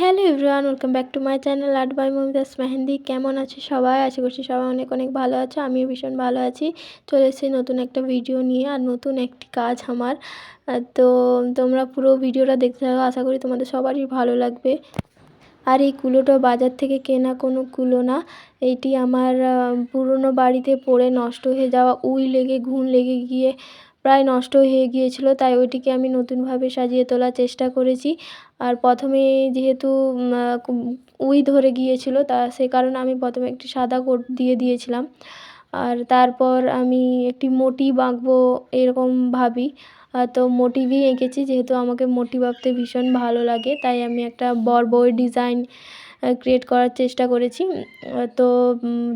Hello everyone, welcome back to my channel art by মমিদাস mehndi. কেমন আছে সবাই? আশা করছি সবাই অনেক অনেক ভালো আছে, আমিও ভীষণ ভালো আছি। চলে এসেছি নতুন একটা ভিডিও নিয়ে আর নতুন একটি কাজ আমার। তো তোমরা পুরো ভিডিওটা দেখতে থাকো, আশা করি তোমাদের সবারই ভালো লাগবে। আর এই কুলোটা বাজার থেকে কেনা কোনো কুলো না, এটি আমার পুরনো বাড়িতে পড়ে নষ্ট হয়ে যাওয়া উই লেগে, ঘুণ লেগে গিয়ে প্রায় নষ্ট হয়ে গিয়েছিল, তাই ওইটিকে আমি নতুনভাবে সাজিয়ে তোলার চেষ্টা করেছি। আর প্রথমে যেহেতু উই ধরে গিয়েছিল, তা সে কারণে আমি প্রথমে একটি সাদা কোট দিয়ে দিয়েছিলাম। আর তারপর আমি একটি মোটিভ আঁকবো এরকম ভাবি। তো মোটিভই এঁকেছি, যেহেতু আমাকে মোটিভ আঁকতে ভীষণ ভালো লাগে, তাই আমি একটা বড় ডিজাইন ক্রিয়েট করার চেষ্টা করেছি। তো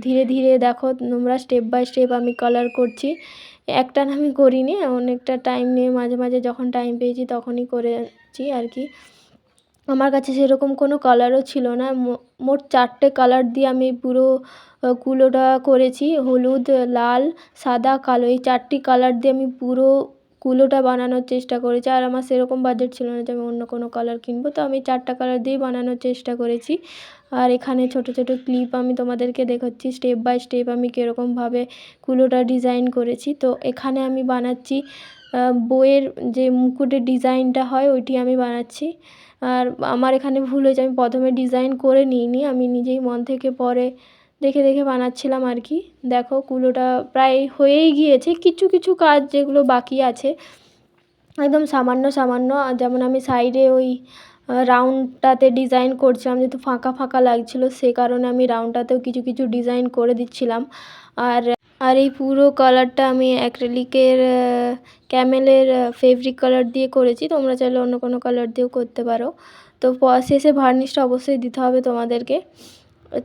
ধীরে ধীরে দেখো, তোমরা স্টেপ বাই স্টেপ আমি কালার করছি। একটানা আমি করিনি, অনেকটা টাইম নিয়ে মাঝে মাঝে যখন টাইম পেয়েছি তখনই করেছি আর কি। আমার কাছে সেরকম কোনো কালারও ছিল না মোট চারটে কালার দিয়ে আমি পুরো কুলোটা করেছি, হলুদ, লাল, সাদা, কালো, এই চারটি কালার দিয়ে আমি পুরো কুলোটা বানানোর চেষ্টা করেছি। আর আমার সেরকম বাজেট ছিল না যে আমি অন্য কোনো কালার কিনবো। তো আমি চারটা কালার দিয়েই বানানোর চেষ্টা করেছি। আর এখানে ছোট ছোট ক্লিপ আমি তোমাদেরকে দেখাচ্ছি। স্টেপ বাই স্টেপ আমি কীরকমভাবে কুলোটা ডিজাইন করেছি। তো এখানে আমি বানাচ্ছি বইয়ের যে মুকুটের ডিজাইনটা হয়, ওইটি আমি বানাচ্ছি। আর আমার এখানে ভুল হয়েছে। আমি প্রথমে ডিজাইন করে নিইনি। আমি নিজেই মন থেকে পরে দেখে দেখে বানাচ্ছিলাম আর কি। দেখো কুলোটা প্রায় হয়েই গিয়েছে। কিছু কিছু কাজ যেগুলো বাকি আছে। একদম সামান্য সামান্য যেমন আমি সাইডে ওই রাউন্ডটাতে ডিজাইন করছিলাম, যেহেতু ফাঁকা ফাঁকা লাগছিল, সে কারণে আমি রাউন্ডটাতেও কিছু কিছু ডিজাইন করে দিচ্ছিলাম। আর আর এই পুরো কালারটা আমি অ্যাক্রেলিকের ক্যামেলের ফেব্রিক কালার দিয়ে করেছি। তোমরা চাইলে অন্য কোনো কালার দিয়েও করতে পারো। তো শেষে ভার্নিশটা অবশ্যই দিতে হবে তোমাদেরকে।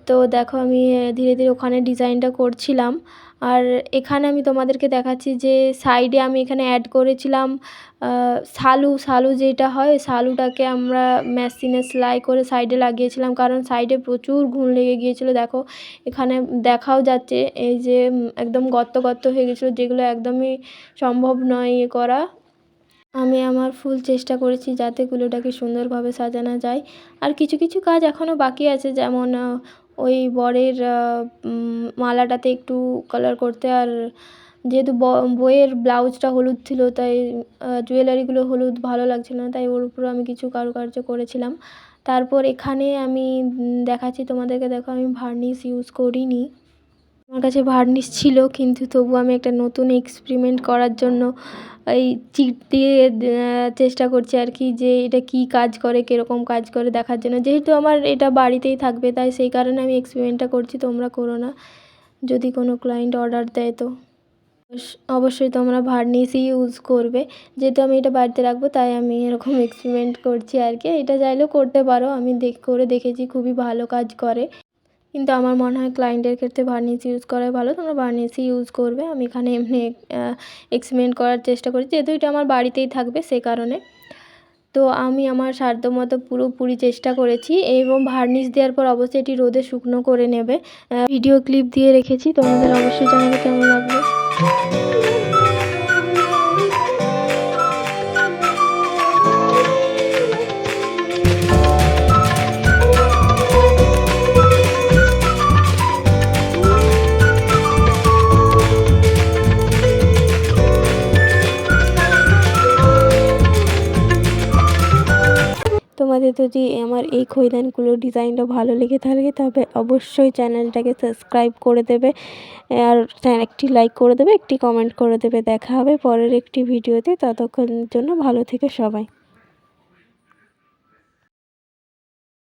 তো দেখো আমি ধীরে ধীরে ওখানে ডিজাইনটা করছিলাম। আর এখানে আমি তোমাদেরকে দেখাচ্ছি যে সাইডে আমি এখানে অ্যাড করেছিলাম শালু শালু যেটা হয় ওই শালুটাকে আমরা মেশিনে সেলাই করে সাইডে লাগিয়েছিলাম, কারণ সাইডে প্রচুর ঘুণ লেগে গিয়েছিল। দেখো, এখানে দেখাও যাচ্ছে, এই যে একদম গর্ত গর্ত হয়ে গেছিল যেগুলো একদমই সম্ভব নয় ইয়ে করা। আমি আমার ফুল চেষ্টা করেছি যাতে কুলোটাকে সুন্দরভাবে সাজানো যায়। আর কিছু কিছু কাজ এখনও বাকি আছে, যেমন ওই বরের মালাটাতে একটু কালার করতে। আর যেহেতু বইয়ের ব্লাউজটা হলুদ ছিল, তাই জুয়েলারিগুলো হলুদ ভালো লাগছিল না, তাই ওর উপরও আমি কিছু কারুকার্য করেছিলাম। তারপর এখানে আমি দেখাচ্ছি তোমাদেরকে, দেখো আমি ভার্নিশ ইউজ করিনি। আমার কাছে ভার্নিশ ছিল, কিন্তু তবু আমি একটা নতুন এক্সপেরিমেন্ট করার জন্য এই চিট দিয়ে চেষ্টা করছি আর কি যে এটা কী কাজ করে, কীরকম কাজ করে দেখার জন্য। যেহেতু আমার এটা বাড়িতেই থাকবে, তাই সেই কারণে আমি এক্সপেরিমেন্টটা করছি, তোমরা করো না। যদি কোনো ক্লায়েন্ট অর্ডার দেয় তো। অবশ্যই তোমরা ভার্নিশই ইউজ করবে। যেহেতু আমি এটা বাড়িতে রাখব, তাই আমি এরকম এক্সপেরিমেন্ট করছি আর কি। এটা চাইলেও করতে পারো, আমি দেখ, করে দেখেছি, খুবই ভালো কাজ করে। কিন্তু আমার মনে হয় ক্লায়েন্টের ক্ষেত্রে ভার্নিশ ইউজ করাই ভালো। তোমরা ভার্নিশই ইউজ করবে। আমি এখানে এমনি এক্সপেরিমেন্ট করার চেষ্টা করেছি যেহেতু এটা আমার বাড়িতেই থাকবে সে কারণে। তো আমি আমার সাধ্য মতো পুরোপুরি চেষ্টা করেছি এবং ভার্নিশ দেওয়ার পর অবশ্যই এটি রোদে শুকনো করে নেবে। ভিডিও ক্লিপ দিয়ে রেখেছি। তোমাদের অবশ্যই জানাবে কেমন লাগবে তোমাদের যদি আমার এই খৈদানগুলোর ডিজাইনটা ভালো লেগে থাকে, তবে অবশ্যই চ্যানেলটাকে সাবস্ক্রাইব করে দেবে আর একটি লাইক করে দেবে, একটি কমেন্ট করে দেবে। দেখা হবে পরের একটি ভিডিওতে। ততক্ষণের জন্য ভালো থেকে সবাই।